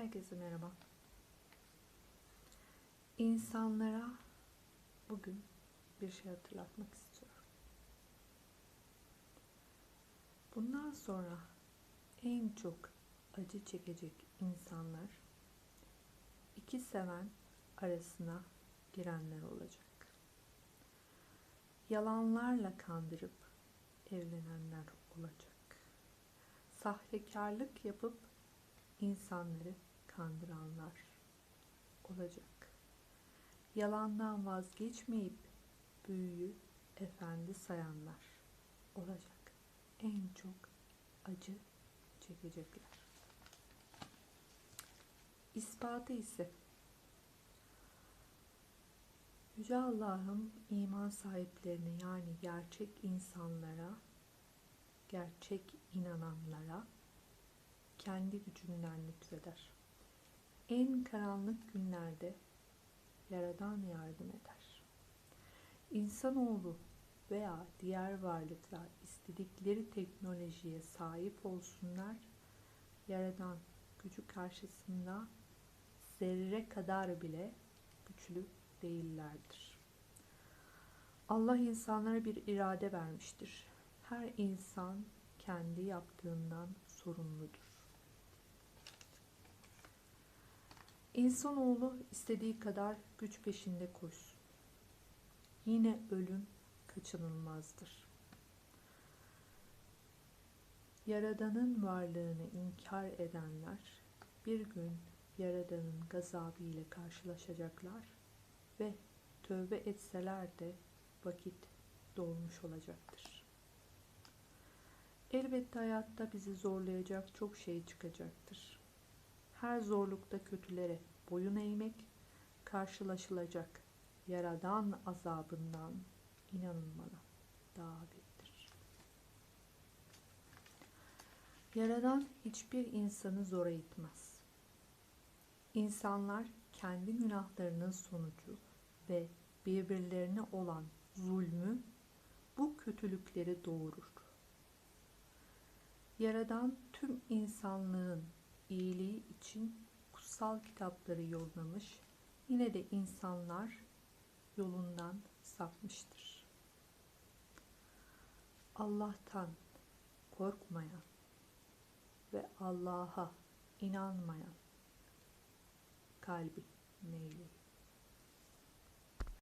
Herkese merhaba. İnsanlara bugün bir şey hatırlatmak istiyorum. Bundan sonra en çok acı çekecek insanlar iki seven arasına girenler olacak. Yalanlarla kandırıp evlenenler olacak. Sahtekarlık yapıp insanları kandıranlar olacak. Yalandan vazgeçmeyip büyüyü efendi sayanlar olacak. En çok acı çekecekler. İspatı ise Yüce Allah'ım iman sahiplerine yani gerçek insanlara, gerçek inananlara kendi gücünden lütfeder. En karanlık günlerde Yaradan yardım eder. İnsanoğlu veya diğer varlıklar istedikleri teknolojiye sahip olsunlar, Yaradan gücü karşısında zerre kadar bile güçlü değillerdir. Allah insanlara bir irade vermiştir. Her insan kendi yaptığından sorumludur. İnsanoğlu istediği kadar güç peşinde koşsun. Yine ölüm kaçınılmazdır. Yaradanın varlığını inkar edenler bir gün Yaradan'ın gazabı ile karşılaşacaklar ve tövbe etseler de vakit dolmuş olacaktır. Elbette hayatta bizi zorlayacak çok şey çıkacaktır. Her zorlukta kötülere boyun eğmek karşılaşılacak yaradan azabından daha büyüktür. Yaradan hiçbir insanı zora itmez. İnsanlar kendi günahlarının sonucu ve birbirlerine olan zulmü bu kötülükleri doğurur. Yaradan tüm insanlığın iyiliği için kutsal kitapları yollamış, yine de insanlar yolundan sapmıştır. Allah'tan korkmayan ve Allah'a inanmayan kalbi meyli